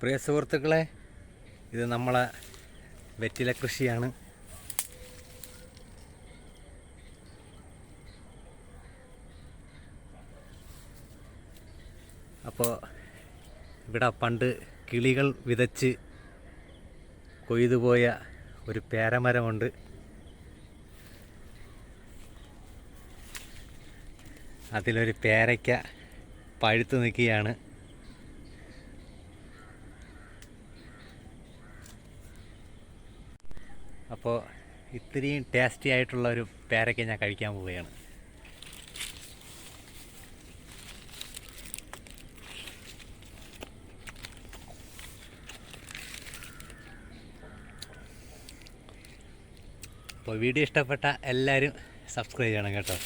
പ്രിയ സുഹൃത്തുക്കളെ ഇത് നമ്മളെ വെറ്റില കൃഷിയാണ്. അപ്പോൾ ഇവിടെ പണ്ട് കിളികൾ വിതച്ച് കൊയ്തുപോയ ഒരു പേരമരമുണ്ട്. അതിലൊരു പേരയ്ക്ക പഴുത്തു നിൽക്കുകയാണ്. അപ്പോൾ ഇത്രയും ടേസ്റ്റി ആയിട്ടുള്ള ഒരു പേരയ്ക്ക ഞാൻ കഴിക്കാൻ പോവുകയാണ്. അപ്പോൾ വീഡിയോ ഇഷ്ടപ്പെട്ട എല്ലാവരും സബ്സ്ക്രൈബ് ചെയ്യണം കേട്ടോ.